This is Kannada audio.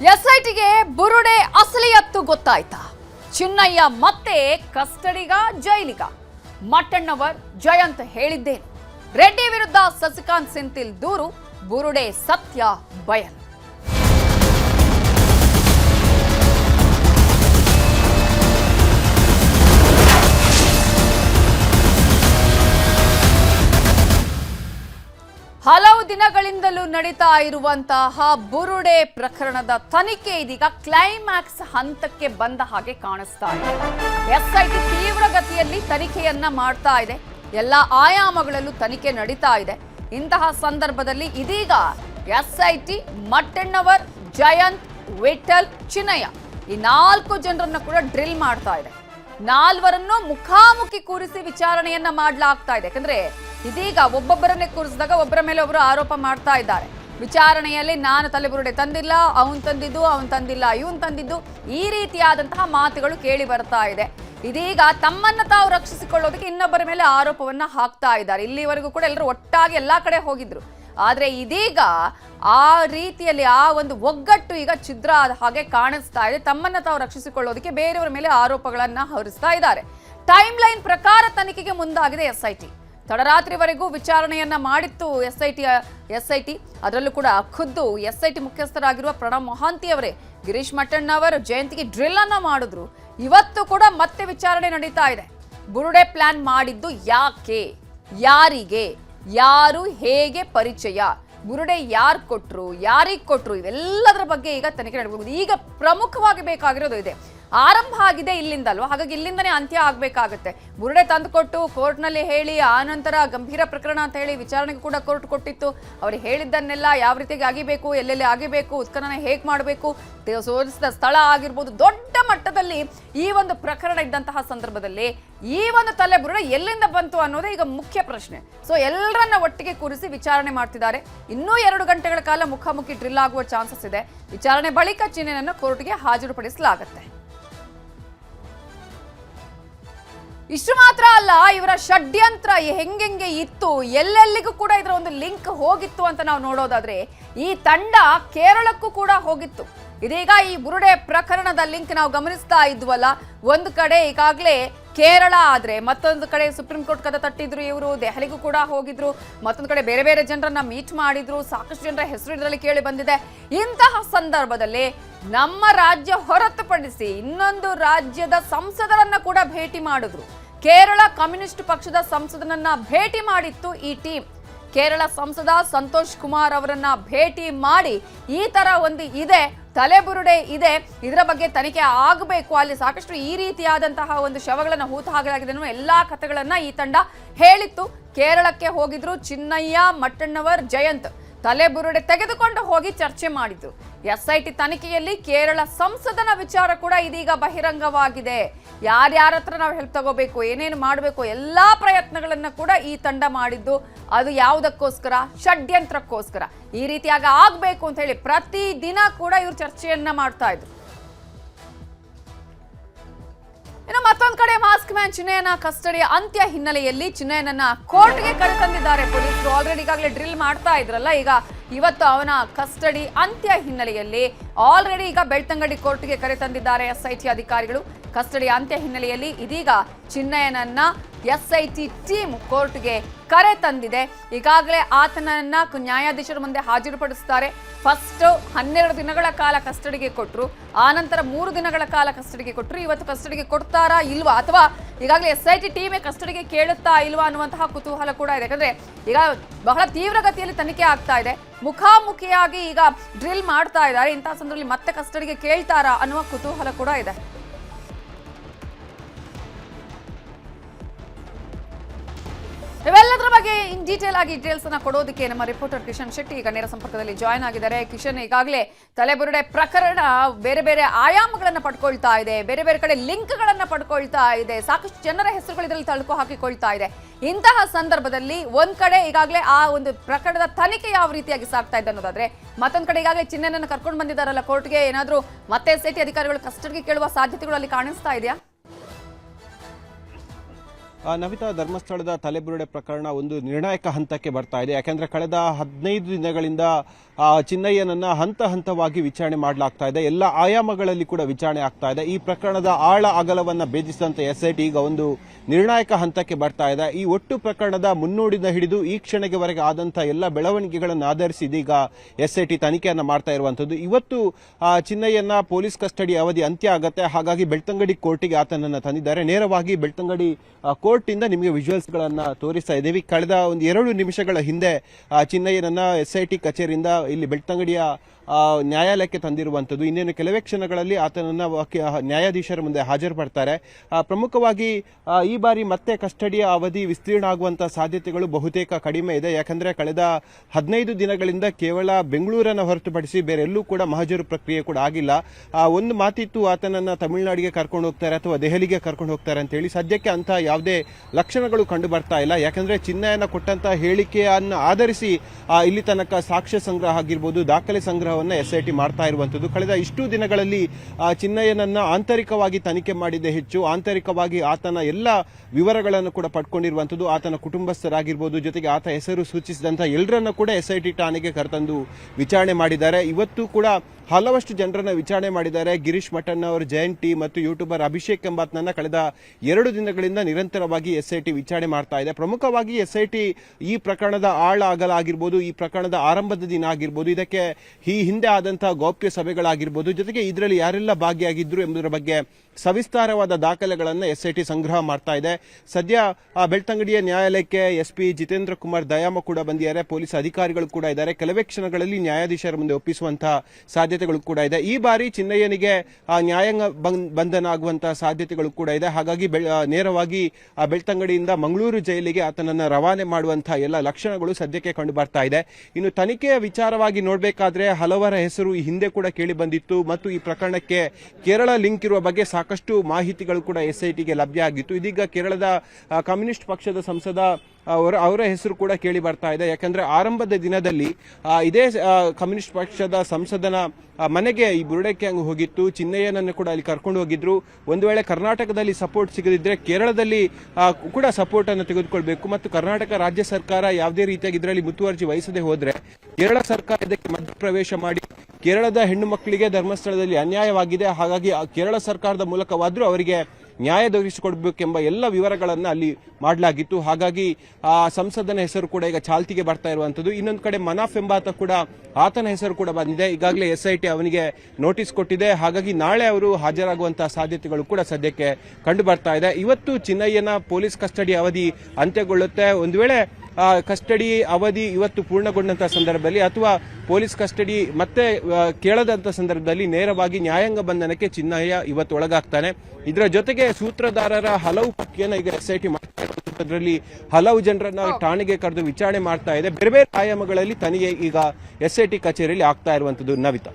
ಎಸ್ಐಟಿಗೆ ಬುರುಡೆ ಅಸಲಿಯತ್ತು ಗೊತ್ತಾಯ್ತಾ? ಚಿನ್ನಯ್ಯ ಮತ್ತೆ ಕಸ್ಟಡಿಗ, ಜೈಲಿಗ. ಮಟ್ಟಣ್ಣವರ್ ಜಯಂತ್ ಹೇಳಿದ್ದೇನು. ರೆಡ್ಡಿ ವಿರುದ್ಧ ಸಸಿಕಾಂತ್ ಸೆಂಥಿಲ್ ದೂರು, ಬುರುಡೆ ಸತ್ಯ ಬಯಲು. ದಿನಗಳಿಂದಲೂ ನಡೀತಾ ಇರುವಂತಹ ಬುರುಡೆ ಪ್ರಕರಣದ ತನಿಖೆ ಇದೀಗ ಕ್ಲೈಮ್ಯಾಕ್ಸ್ ಹಂತಕ್ಕೆ ಬಂದ ಹಾಗೆ ಕಾಣಿಸ್ತಾ ಇದೆ. ಎಸ್ಐಟಿ ತೀವ್ರ ಗತಿಯಲ್ಲಿ ತನಿಖೆಯನ್ನ ಮಾಡ್ತಾ ಇದೆ. ಎಲ್ಲ ಆಯಾಮಗಳಲ್ಲೂ ತನಿಖೆ ನಡೀತಾ ಇದೆ. ಇಂತಹ ಸಂದರ್ಭದಲ್ಲಿ ಇದೀಗ ಎಸ್ಐಟಿ ಮಟ್ಟಣ್ಣವರ್, ಜಯಂತ್, ವಿಠಲ್, ಚಿನ್ನಯ್ಯ ಈ ನಾಲ್ಕು ಜನರನ್ನ ಕೂಡ ಡ್ರಿಲ್ ಮಾಡ್ತಾ ಇದೆ. ನಾಲ್ವರನ್ನು ಮುಖಾಮುಖಿ ಕೂರಿಸಿ ವಿಚಾರಣೆಯನ್ನ ಮಾಡಲಾಗ್ತಾ ಇದೆ. ಯಾಕಂದ್ರೆ ಇದೀಗ ಒಬ್ಬೊಬ್ಬರನ್ನೇ ಕೂರಿಸಿದಾಗ ಒಬ್ಬರ ಮೇಲೆ ಒಬ್ಬರು ಆರೋಪ ಮಾಡ್ತಾ ಇದ್ದಾರೆ. ವಿಚಾರಣೆಯಲ್ಲಿ ನಾನು ತಲೆಬುರುಡೆ ತಂದಿಲ್ಲ, ಅವನು ತಂದಿದ್ದು, ಅವನು ತಂದಿಲ್ಲ, ಇವನ್ ತಂದಿದ್ದು ಈ ರೀತಿಯಾದಂತಹ ಮಾತುಗಳು ಕೇಳಿ ಬರ್ತಾ ಇದೆ. ಇದೀಗ ತಮ್ಮನ್ನ ತಾವು ರಕ್ಷಿಸಿಕೊಳ್ಳೋದಕ್ಕೆ ಇನ್ನೊಬ್ಬರ ಮೇಲೆ ಆರೋಪವನ್ನ ಹಾಕ್ತಾ ಇದ್ದಾರೆ. ಇಲ್ಲಿವರೆಗೂ ಕೂಡ ಎಲ್ಲರೂ ಒಟ್ಟಾಗಿ ಎಲ್ಲಾ ಕಡೆ ಹೋಗಿದ್ರು. ಆದ್ರೆ ಇದೀಗ ಆ ರೀತಿಯಲ್ಲಿ ಆ ಒಂದು ಒಗ್ಗಟ್ಟು ಈಗ ಛಿದ್ರ ಆದ ಹಾಗೆ ಕಾಣಿಸ್ತಾ ಇದೆ. ತಮ್ಮನ್ನ ತಾವು ರಕ್ಷಿಸಿಕೊಳ್ಳೋದಕ್ಕೆ ಬೇರೆಯವರ ಮೇಲೆ ಆರೋಪಗಳನ್ನ ಹೊರಿಸ್ತಾ ಇದ್ದಾರೆ. ಟೈಮ್ ಲೈನ್ ಪ್ರಕಾರ ತನಿಖೆಗೆ ಮುಂದಾಗಿದೆ ಎಸ್ಐಟಿ. ತಡರಾತ್ರಿವರೆಗೂ ವಿಚಾರಣೆಯನ್ನ ಮಾಡಿತ್ತು ಎಸ್ಐಟಿ ಎಸ್ಐಟಿ. ಅದರಲ್ಲೂ ಕೂಡ ಖುದ್ದು ಎಸ್ಐಟಿ ಮುಖ್ಯಸ್ಥರಾಗಿರುವ ಪ್ರಣವ್ ಮೊಹಾಂತಿ ಅವರೇ, ಗಿರೀಶ್ ಮಟ್ಟಣ್ಣವರ್ ಜಯಂತಿಗೆ ಡ್ರಿಲ್ ಅನ್ನ ಮಾಡಿದ್ರು. ಇವತ್ತು ಕೂಡ ಮತ್ತೆ ವಿಚಾರಣೆ ನಡೀತಾ ಇದೆ. ಬುರುಡೆ ಪ್ಲಾನ್ ಮಾಡಿದ್ದು ಯಾಕೆ? ಯಾರಿಗೆ? ಯಾರು ಹೇಗೆ ಪರಿಚಯ? ಬುರುಡೆ ಯಾರು ಕೊಟ್ಟರು ಯಾರಿಗೆ ಕೊಟ್ಟರು ಇವೆಲ್ಲದರ ಬಗ್ಗೆ ಈಗ ತನಿಖೆ ನಡೆಯಬಹುದು. ಈಗ ಪ್ರಮುಖವಾಗಿ ಬೇಕಾಗಿರೋದು ಇದೆ. ಆರಂಭ ಆಗಿದೆ ಇಲ್ಲಿಂದಲ್ವಾ? ಹಾಗಾಗಿ ಇಲ್ಲಿಂದನೇ ಅಂತ್ಯ ಆಗಬೇಕಾಗುತ್ತೆ. ಬುರುಡೆ ತಂದುಕೊಟ್ಟು ಕೋರ್ಟ್ನಲ್ಲಿ ಹೇಳಿ, ಆ ನಂತರ ಗಂಭೀರ ಪ್ರಕರಣ ಅಂತ ಹೇಳಿ ವಿಚಾರಣೆಗೆ ಕೂಡ ಕೋರ್ಟ್ ಕೊಟ್ಟಿತ್ತು. ಅವ್ರು ಹೇಳಿದ್ದನ್ನೆಲ್ಲ ಯಾವ ರೀತಿಗೆ ಆಗಿಬೇಕು, ಎಲ್ಲೆಲ್ಲಿ ಆಗಿಬೇಕು, ಉತ್ಖನನ ಹೇಗೆ ಮಾಡಬೇಕು ಸೋರಿಸಿದ ಸ್ಥಳ ಆಗಿರ್ಬೋದು, ದೊಡ್ಡ ಮಟ್ಟದಲ್ಲಿ ಈ ಒಂದು ಪ್ರಕರಣ ಇದ್ದಂತಹ ಸಂದರ್ಭದಲ್ಲಿ ಈ ಒಂದು ತಲೆ ಬುರುಡೆ ಎಲ್ಲಿಂದ ಬಂತು ಅನ್ನೋದೇ ಈಗ ಮುಖ್ಯ ಪ್ರಶ್ನೆ. ಸೊ ಎಲ್ಲರನ್ನ ಒಟ್ಟಿಗೆ ಕೂರಿಸಿ ವಿಚಾರಣೆ ಮಾಡ್ತಿದ್ದಾರೆ. ಇನ್ನೂ ಎರಡು ಗಂಟೆಗಳ ಕಾಲ ಮುಖಾಮುಖಿ ಡ್ರಿಲ್ ಆಗುವ ಚಾನ್ಸಸ್ ಇದೆ. ವಿಚಾರಣೆ ಬಳಿಕ ಚಿಹ್ನೆಯನ್ನು ಕೋರ್ಟ್ಗೆ ಹಾಜರುಪಡಿಸಲಾಗುತ್ತೆ. ಇಷ್ಟು ಮಾತ್ರ ಅಲ್ಲ, ಇವರ ಷಡ್ಯಂತ್ರ ಹೆಂಗೆಂಗೆ ಇತ್ತು, ಎಲ್ಲೆಲ್ಲಿಗೂ ಕೂಡ ಇದರ ಒಂದು ಲಿಂಕ್ ಹೋಗಿತ್ತು ಅಂತ ನಾವು ನೋಡೋದಾದ್ರೆ, ಈ ತಂಡ ಕೇರಳಕ್ಕೂ ಕೂಡ ಹೋಗಿತ್ತು. ಇದೀಗ ಈ ಬುರುಡೆ ಪ್ರಕರಣದ ಲಿಂಕ್ ನಾವು ಗಮನಿಸ್ತಾ ಇದ್ವಲ್ಲ, ಒಂದು ಕಡೆ ಈಗಾಗಲೇ ಕೇರಳ ಆದ್ರೆ ಮತ್ತೊಂದು ಕಡೆ ಸುಪ್ರೀಂ ಕೋರ್ಟ್ ಕದ ತಟ್ಟಿದ್ರು ಇವರು, ದೆಹಲಿಗೂ ಕೂಡ ಹೋಗಿದ್ರು. ಮತ್ತೊಂದು ಕಡೆ ಬೇರೆ ಬೇರೆ ಜನರನ್ನ ಮೀಟ್ ಮಾಡಿದ್ರು. ಸಾಕಷ್ಟು ಜನರ ಹೆಸರು ಇದರಲ್ಲಿ ಕೇಳಿ ಬಂದಿದೆ. ಇಂತಹ ಸಂದರ್ಭದಲ್ಲಿ ನಮ್ಮ ರಾಜ್ಯ ಹೊರತುಪಡಿಸಿ ಇನ್ನೊಂದು ರಾಜ್ಯದ ಸಂಸದರನ್ನ ಕೂಡ ಭೇಟಿ ಮಾಡಿದ್ರು. ಕೇರಳ ಕಮ್ಯುನಿಸ್ಟ್ ಪಕ್ಷದ ಸಂಸದನನ್ನ ಭೇಟಿ ಮಾಡಿತ್ತು ಈ ಟೀಮ್. ಕೇರಳ ಸಂಸದ ಸಂತೋಷ್ ಕುಮಾರ್ ಅವರನ್ನ ಭೇಟಿ ಮಾಡಿ ಈ ತರ ಒಂದು ಇದೆ. ತಲೆಬುರುಡೆ ಇದೆ. ಇದರ ಬಗ್ಗೆ ತನಿಖೆ ಆಗಬೇಕು. ಅಲ್ಲಿ ಸಾಕಷ್ಟು ಈ ರೀತಿಯಾದಂತಹ ಒಂದು ಶವಗಳನ್ನು ಹೂತು ಹಾಕಲಾಗಿದೆ ಅನ್ನೋ ಎಲ್ಲ ಕಥೆಗಳನ್ನು ಈ ತಂಡ ಹೇಳಿತ್ತು. ಕೇರಳಕ್ಕೆ ಹೋಗಿದ್ರು ಚಿನ್ನಯ್ಯ, ಮಟ್ಟಣ್ಣವರ್, ಜಯಂತ್. ತಲೆಬುರುಡೆ ತೆಗೆದುಕೊಂಡು ಹೋಗಿ ಚರ್ಚೆ ಮಾಡಿದ್ರು ಎಸ್ಐಟಿ ತನಿಖೆಯಲ್ಲಿ ಕೇರಳ ಸಂಸದನ ವಿಚಾರ ಕೂಡ ಇದೀಗ ಬಹಿರಂಗವಾಗಿದೆ. ಯಾರ್ಯಾರ ಹತ್ರ ನಾವು ಹೆಲ್ಪ್ ತಗೋಬೇಕು, ಏನೇನು ಮಾಡಬೇಕು, ಎಲ್ಲಾ ಪ್ರಯತ್ನಗಳನ್ನ ಕೂಡ ಈ ತಂಡ ಮಾಡಿದ್ದು. ಅದು ಯಾವುದಕ್ಕೋಸ್ಕರ? ಷಡ್ಯಂತ್ರಕ್ಕೋಸ್ಕರ. ಈ ರೀತಿಯಾಗಿ ಆಗಬೇಕು ಅಂತ ಹೇಳಿ ಪ್ರತಿ ದಿನ ಕೂಡ ಇವ್ರು ಚರ್ಚೆಯನ್ನ ಮಾಡ್ತಾ ಇದ್ರು. ಇನ್ನು ಮತ್ತೊಂದು ಕಡೆ ಮಾಸ್ಕ್ ಮ್ಯಾನ್ ಚಿನ್ನಯನ ಕಸ್ಟಡಿ ಅಂತ್ಯ ಹಿನ್ನೆಲೆಯಲ್ಲಿ ಚಿನ್ನಯನನ್ನ ಕೋರ್ಟ್ಗೆ ಕರೆತಂದಿದ್ದಾರೆ ಪೊಲೀಸರು. ಆಲ್ರೆಡಿ ಈಗಾಗಲೇ ಡ್ರಿಲ್ ಮಾಡ್ತಾ ಇದ್ರಲ್ಲ, ಈಗ ಇವತ್ತು ಅವನ ಕಸ್ಟಡಿ ಅಂತ್ಯ ಹಿನ್ನೆಲೆಯಲ್ಲಿ ಆಲ್ರೆಡಿ ಈಗ ಬೆಳ್ತಂಗಡಿ ಕೋರ್ಟ್ಗೆ ಕರೆತಂದಿದ್ದಾರೆ ಎಸ್ಐಟಿ ಅಧಿಕಾರಿಗಳು. ಕಸ್ಟಡಿ ಅಂತ್ಯ ಹಿನ್ನೆಲೆಯಲ್ಲಿ ಇದೀಗ ಚಿನ್ನಯನನ್ನ ಎಸ್ಐಟಿ ಟೀಮ್ ಕೋರ್ಟ್ಗೆ ಕರೆ ತಂದಿದೆ. ಈಗಾಗಲೇ ಆತನನ್ನ ನ್ಯಾಯಾಧೀಶರ ಮುಂದೆ ಹಾಜರುಪಡಿಸುತ್ತಾರೆ ಫಸ್ಟ್ ಹನ್ನೆರಡು ದಿನಗಳ ಕಾಲ ಕಸ್ಟಡಿಗೆ ಕೊಟ್ಟರು ಆನಂತರ ಮೂರು ದಿನಗಳ ಕಾಲ ಕಸ್ಟಡಿಗೆ ಕೊಟ್ಟರು ಇವತ್ತು ಕಸ್ಟಡಿಗೆ ಕೊಡ್ತಾರಾ ಇಲ್ವಾ? ಅಥವಾ ಈಗಾಗಲೇ ಎಸ್ ಐ ಟಿ ಟೀಮೇ ಕಸ್ಟಡಿಗೆ ಕೇಳುತ್ತಾ ಇಲ್ವಾ ಅನ್ನುವಂತಹ ಕುತೂಹಲ ಕೂಡ ಇದೆ. ಯಾಕಂದ್ರೆ ಈಗ ಬಹಳ ತೀವ್ರಗತಿಯಲ್ಲಿ ತನಿಖೆ ಆಗ್ತಾ ಇದೆ. ಮುಖಾಮುಖಿಯಾಗಿ ಈಗ ಡ್ರಿಲ್ ಮಾಡ್ತಾ ಇದ್ದಾರೆ. ಇಂತಹ ಸಂದರ್ಭದಲ್ಲಿ ಮತ್ತೆ ಕಸ್ಟಡಿಗೆ ಕೇಳ್ತಾರಾ ಅನ್ನುವ ಕುತೂಹಲ ಕೂಡ ಇದೆ. ಬಗ್ಗೆ ಇನ್ ಡೀಟೇಲ್ ಆಗಿ ಡೀಟೇಲ್ಸ್ ಅನ್ನ ಕೊಡೋದಕ್ಕೆ ನಮ್ಮ ರಿಪೋರ್ಟರ್ ಕಿಶನ್ ಶೆಟ್ಟಿ ಈಗ ನೇರ ಸಂಪರ್ಕದಲ್ಲಿ ಜಾಯ್ನ್ ಆಗಿದ್ದಾರೆ. ಕಿಶನ್, ಈಗಾಗಲೇ ತಲೆಬುರುಡೆ ಪ್ರಕರಣ ಬೇರೆ ಬೇರೆ ಆಯಾಮಗಳನ್ನ ಪಡ್ಕೊಳ್ತಾ ಇದೆ. ಬೇರೆ ಬೇರೆ ಕಡೆ ಲಿಂಕ್ಗಳನ್ನ ಪಡ್ಕೊಳ್ತಾ ಇದೆ. ಸಾಕಷ್ಟು ಜನರ ಹೆಸರುಗಳು ಇದರಲ್ಲಿ ತಳ್ಕೊ ಹಾಕಿಕೊಳ್ತಾ ಇದೆ. ಇಂತಹ ಸಂದರ್ಭದಲ್ಲಿ ಒಂದ್ ಕಡೆ ಈಗಾಗಲೇ ಆ ಒಂದು ಪ್ರಕರಣದ ತನಿಖೆ ಯಾವ ರೀತಿಯಾಗಿ ಸಾಗ್ತಾ ಇದೆ ಅನ್ನೋದಾದ್ರೆ, ಮತ್ತೊಂದ್ ಕಡೆ ಈಗಾಗಲೇ ಚಿನ್ನನನ್ನು ಕರ್ಕೊಂಡು ಬಂದಿದ್ದಾರಲ್ಲ ಕೋರ್ಟ್ಗೆ ಏನಾದ್ರೂ ಮತ್ತೆ ಎಸ್ ಅಧಿಕಾರಿಗಳು ಕಸ್ಟಡಿಗೆ ಕೇಳುವ ಸಾಧ್ಯತೆಗಳು ಅಲ್ಲಿ ಕಾಣಿಸ್ತಾ ಇದೆಯಾ? ನವಿತಾ ಧರ್ಮಸ್ಥಳದ ತಲೆಬುರುಡೆ ಪ್ರಕರಣ ಒಂದು ನಿರ್ಣಾಯಕ ಹಂತಕ್ಕೆ ಬರ್ತಾ ಇದೆ. ಯಾಕೆಂದ್ರೆ ಕಳೆದ ಹದಿನೈದು ದಿನಗಳಿಂದ ಚಿನ್ನಯ್ಯನನ್ನು ಹಂತ ಹಂತವಾಗಿ ವಿಚಾರಣೆ ಮಾಡಲಾಗ್ತಾ ಇದೆ. ಎಲ್ಲ ಆಯಾಮಗಳಲ್ಲಿ ಕೂಡ ವಿಚಾರಣೆ ಆಗ್ತಾ ಇದೆ. ಈ ಪ್ರಕರಣದ ಆಳ ಅಗಲವನ್ನ ಭೇದಿಸಿದಂತ ಎಸ್ಐಟಿ ಈಗ ಒಂದು ನಿರ್ಣಾಯಕ ಹಂತಕ್ಕೆ ಬರ್ತಾ ಇದೆ. ಈ ಒಟ್ಟು ಪ್ರಕರಣದ ಮುನ್ನೋಡಿನ ಹಿಡಿದು ಈ ಕ್ಷಣಗೆವರೆಗೆ ಆದಂತ ಎಲ್ಲ ಬೆಳವಣಿಗೆಗಳನ್ನು ಆಧರಿಸಿ ಇದೀಗ ಎಸ್ಐಟಿ ತನಿಖೆಯನ್ನ ಮಾಡ್ತಾ ಇರುವಂತದ್ದು ಇವತ್ತು ಚಿನ್ನಯ್ಯನ ಪೊಲೀಸ್ ಕಸ್ಟಡಿ ಅವಧಿ ಅಂತ್ಯ ಆಗುತ್ತೆ. ಹಾಗಾಗಿ ಬೆಳ್ತಂಗಡಿ ಕೋರ್ಟಿಗೆ ಆತನನ್ನ ತಂದಿದ್ದಾರೆ. ನೇರವಾಗಿ ಬೆಳ್ತಂಗಡಿ ಕೋರ್ಟ್ ಇಂದ ನಿಮಗೆ ವಿಜುವಲ್ಸ್ ಗಳನ್ನ ತೋರಿಸ್ತಾ ಇದ್ದೀವಿ. ಕಳೆದ ಒಂದು ಎರಡು ನಿಮಿಷಗಳ ಹಿಂದೆ ಆ, ಐ ಟಿ ಕಚೇರಿಯಿಂದ ಇಲ್ಲಿ ಬೆಳ್ತಂಗಡಿಯ ನ್ಯಾಯಾಲಯಕ್ಕೆ ತಂದಿರುವಂತದ್ದು ಇನ್ನೇನು ಕೆಲವೇ ಕ್ಷಣಗಳಲ್ಲಿ ಆತನನ್ನ ನ್ಯಾಯಾಧೀಶರ ಮುಂದೆ ಹಾಜರುಪಡ್ತಾರೆ. ಪಡ್ತಾರೆ ಪ್ರಮುಖವಾಗಿ ಈ ಬಾರಿ ಮತ್ತೆ ಕಸ್ಟಡಿಯ ಅವಧಿ ವಿಸ್ತೀರ್ಣ ಆಗುವಂತ ಸಾಧ್ಯತೆಗಳು ಬಹುತೇಕ ಕಡಿಮೆ ಇದೆ. ಯಾಕಂದ್ರೆ ಕಳೆದ ಹದಿನೈದು ದಿನಗಳಿಂದ ಕೇವಲ ಬೆಂಗಳೂರನ್ನು ಹೊರತುಪಡಿಸಿ ಬೇರೆಲ್ಲೂ ಕೂಡ ಮಹಜರು ಪ್ರಕ್ರಿಯೆ ಕೂಡ ಆಗಿಲ್ಲ. ಒಂದು ಮಾತಿತ್ತು ಆತನನ್ನ ತಮಿಳುನಾಡಿಗೆ ಕರ್ಕೊಂಡು ಹೋಗ್ತಾರೆ ಅಥವಾ ದೆಹಲಿಗೆ ಕರ್ಕೊಂಡು ಹೋಗ್ತಾರೆ ಅಂತ ಹೇಳಿ ಸದ್ಯಕ್ಕೆ ಅಂತ ಯಾವುದೇ ಲಕ್ಷಣಗಳು ಕಂಡು ಬರ್ತಾ ಇಲ್ಲ. ಯಾಕಂದ್ರೆ ಚಿನ್ನಯನ ಕೊಟ್ಟಂತ ಹೇಳಿಕೆಯನ್ನು ಆಧರಿಸಿ ಇಲ್ಲಿ ತನಕ ಸಾಕ್ಷ್ಯ ಸಂಗ್ರಹ ಆಗಿರ್ಬೋದು, ದಾಖಲೆ ಸಂಗ್ರಹವನ್ನ ಟಿ ಮಾಡ್ತಾ ಇರುವಂತದ್ದು. ಕಳೆದ ಇಷ್ಟು ದಿನಗಳಲ್ಲಿ ಚಿನ್ನಯ್ಯನನ್ನು ಆಂತರಿಕವಾಗಿ ತನಿಖೆ ಮಾಡಿದ್ದೆ ಹೆಚ್ಚು. ಆಂತರಿಕವಾಗಿ ಆತನ ಎಲ್ಲ ವಿವರಗಳನ್ನು ಕೂಡ ಪಡ್ಕೊಂಡಿರುವಂತದ್ದು. ಆತನ ಕುಟುಂಬಸ್ಥರಾಗಿರ್ಬೋದು, ಜೊತೆಗೆ ಆತ ಹೆಸರು ಸೂಚಿಸಿದಂತ ಎಲ್ಲರನ್ನ ಕೂಡ ಎಸ್ ಐ ಟಿ ಠಾಣೆಗೆ ಕರೆತಂದು ವಿಚಾರಣೆ ಮಾಡಿದ್ದಾರೆ. ಇವತ್ತು ಕೂಡ ಹಲವಷ್ಟು ಜನರನ್ನ ವಿಚಾರಣೆ ಮಾಡಿದ್ದಾರೆ. ಗಿರೀಶ್ ಮಠನ್ ಅವರು ಜಯಂತಿ ಮತ್ತು ಯೂಟ್ಯೂಬರ್ ಅಭಿಷೇಕ್ ಎಂಬಾತನನ್ನ ಕಳೆದ ಎರಡು ದಿನಗಳಿಂದ ನಿರಂತರವಾಗಿ ಎಸ್ಐಟಿ ವಿಚಾರಣೆ ಮಾಡ್ತಾ ಇದೆ. ಪ್ರಮುಖವಾಗಿ ಎಸ್ಐಟಿ ಈ ಪ್ರಕರಣದ ಆಳ ಅಗಲ ಆಗಿರ್ಬೋದು ಈ ಪ್ರಕರಣದ ಆರಂಭದ ದಿನ ಆಗಿರ್ಬೋದು, ಇದಕ್ಕೆ ಈ ಹಿಂದೆ ಆದಂತಹ ಗೌಪ್ಯ ಸಭೆಗಳಾಗಿರ್ಬೋದು, ಜೊತೆಗೆ ಇದರಲ್ಲಿ ಯಾರೆಲ್ಲ ಭಾಗಿಯಾಗಿದ್ರು ಎಂಬುದರ ಬಗ್ಗೆ ಸವಿಸ್ತಾರವಾದ ದಾಖಲೆಗಳನ್ನು ಎಸ್ಐಟಿ ಸಂಗ್ರಹ ಮಾಡ್ತಾ ಇದೆ. ಸದ್ಯ ಆ ಬೆಳ್ತಂಗಡಿಯ ನ್ಯಾಯಾಲಯಕ್ಕೆ ಎಸ್ಪಿ ಜಿತೇಂದ್ರ ಕುಮಾರ್ ದಯಾಮ ಕೂಡ ಬಂದಿದ್ದಾರೆ. ಪೊಲೀಸ್ ಅಧಿಕಾರಿಗಳು ಕೂಡ ಇದ್ದಾರೆ. ಕೆಲವೇ ಕ್ಷಣಗಳಲ್ಲಿ ನ್ಯಾಯಾಧೀಶರ ಮುಂದೆ ಒಪ್ಪಿಸುವಂತಹ ಸಾಧ್ಯತೆಗಳು ಕೂಡ ಇದೆ. ಈ ಬಾರಿ ಚಿನ್ನಯ್ಯನಿಗೆ ನ್ಯಾಯಾಂಗ ಬಂಧನ ಆಗುವಂತಹ ಸಾಧ್ಯತೆಗಳು ಕೂಡ ಇದೆ. ಹಾಗಾಗಿ ನೇರವಾಗಿ ಬೆಳ್ತಂಗಡಿಯಿಂದ ಮಂಗಳೂರು ಜೈಲಿಗೆ ಆತನನ್ನು ರವಾನೆ ಮಾಡುವಂತಹ ಎಲ್ಲ ಲಕ್ಷಣಗಳು ಸದ್ಯಕ್ಕೆ ಕಂಡು ಬರ್ತಾ ಇದೆ. ಇನ್ನು ತನಿಖೆಯ ವಿಚಾರವಾಗಿ ನೋಡಬೇಕಾದ್ರೆ ಹಲವರ ಹೆಸರು ಈ ಹಿಂದೆ ಕೂಡ ಕೇಳಿ ಬಂದಿತ್ತು. ಮತ್ತು ಈ ಪ್ರಕರಣಕ್ಕೆ ಕೇರಳ ಲಿಂಕ್ ಇರುವ ಬಗ್ಗೆ ಸಾಕಷ್ಟು ಮಾಹಿತಿಗಳು ಕೂಡ ಎಸ್ಐಟಿಗೆ ಲಭ್ಯ ಆಗಿತ್ತು. ಇದೀಗ ಕೇರಳದ ಕಮ್ಯುನಿಸ್ಟ್ ಪಕ್ಷದ ಸಂಸದ ಅವರ ಅವರ ಹೆಸರು ಕೂಡ ಕೇಳಿ ಬರ್ತಾ ಇದೆ. ಯಾಕಂದ್ರೆ ಆರಂಭದ ದಿನದಲ್ಲಿ ಇದೇ ಕಮ್ಯುನಿಸ್ಟ್ ಪಕ್ಷದ ಸಂಸದನ ಮನೆಗೆ ಈ ಬುರುಡೆಕ್ಯಾಂಗ್ ಹೋಗಿತ್ತು. ಚಿನ್ನಯ್ಯನನ್ನು ಕೂಡ ಅಲ್ಲಿ ಕರ್ಕೊಂಡು ಹೋಗಿದ್ರು. ಒಂದು ವೇಳೆ ಕರ್ನಾಟಕದಲ್ಲಿ ಸಪೋರ್ಟ್ ಸಿಗದಿದ್ರೆ ಕೇರಳದಲ್ಲಿ ಕೂಡ ಸಪೋರ್ಟ್ ಅನ್ನು ತೆಗೆದುಕೊಳ್ಬೇಕು. ಮತ್ತು ಕರ್ನಾಟಕ ರಾಜ್ಯ ಸರ್ಕಾರ ಯಾವುದೇ ರೀತಿಯಾಗಿ ಇದರಲ್ಲಿ ಮುತುವರ್ಜಿ ವಹಿಸದೆ ಹೋದ್ರೆ, ಕೇರಳ ಸರ್ಕಾರ ಇದಕ್ಕೆ ಮಧ್ಯಪ್ರವೇಶ ಮಾಡಿ, ಕೇರಳದ ಹೆಣ್ಣು ಮಕ್ಕಳಿಗೆ ಧರ್ಮಸ್ಥಳದಲ್ಲಿ ಅನ್ಯಾಯವಾಗಿದೆ. ಹಾಗಾಗಿ ಕೇರಳ ಸರ್ಕಾರದ ಮೂಲಕವಾದರೂ ಅವರಿಗೆ ನ್ಯಾಯ ದೊರಕಿಸಿಕೊಡ್ಬೇಕೆಂಬ ಎಲ್ಲ ವಿವರಗಳನ್ನು ಅಲ್ಲಿ ಮಾಡಲಾಗಿತ್ತು. ಹಾಗಾಗಿ ಆ ಸಂಸದನ ಹೆಸರು ಕೂಡ ಈಗ ಚಾಲ್ತಿಗೆ ಬರ್ತಾ ಇರುವಂಥದ್ದು ಇನ್ನೊಂದು ಕಡೆ ಮನಾಫ್ ಎಂಬಾತ ಕೂಡ ಆತನ ಹೆಸರು ಕೂಡ ಬಂದಿದೆ. ಈಗಾಗಲೇ ಎಸ್ಐಟಿ ಅವನಿಗೆ ನೋಟಿಸ್ ಕೊಟ್ಟಿದೆ. ಹಾಗಾಗಿ ನಾಳೆ ಅವರು ಹಾಜರಾಗುವಂತಹ ಸಾಧ್ಯತೆಗಳು ಕೂಡ ಸದ್ಯಕ್ಕೆ ಕಂಡು ಬರ್ತಾ ಇದೆ. ಇವತ್ತು ಚಿನ್ನಯ್ಯನ ಪೊಲೀಸ್ ಕಸ್ಟಡಿ ಅವಧಿ ಅಂತ್ಯಗೊಳ್ಳುತ್ತೆ. ಒಂದು ವೇಳೆ ಕಸ್ಟಡಿ ಅವಧಿ ಇವತ್ತು ಪೂರ್ಣಗೊಂಡಂತಹ ಸಂದರ್ಭದಲ್ಲಿ ಅಥವಾ ಪೊಲೀಸ್ ಕಸ್ಟಡಿ ಮತ್ತೆ ಕೇಳದಂತ ಸಂದರ್ಭದಲ್ಲಿ ನೇರವಾಗಿ ನ್ಯಾಯಾಂಗ ಬಂಧನಕ್ಕೆ ಚಿನ್ನಯ್ಯ ಇವತ್ತು ಒಳಗಾಗ್ತಾನೆ ಇದರ ಜೊತೆಗೆ ಸೂತ್ರಧಾರರ ಹಲವು ಪಟ್ಟಿಯನ್ನು ಈಗ ಎಸ್ಐಟಿ ಮಾಡ್ತಾ ಅದರಲ್ಲಿ ಹಲವು ಜನರನ್ನ ಠಾಣೆಗೆ ಕರೆದು ವಿಚಾರಣೆ ಮಾಡ್ತಾ ಇದೆ. ಬೇರೆ ಬೇರೆ ಆಯಾಮಗಳಲ್ಲಿ ತನಿಖೆ ಈಗ ಎಸ್ ಐ ಟಿ ಕಚೇರಿಯಲ್ಲಿ ಆಗ್ತಾ ಇರುವಂತದ್ದು ನವಿತಾ.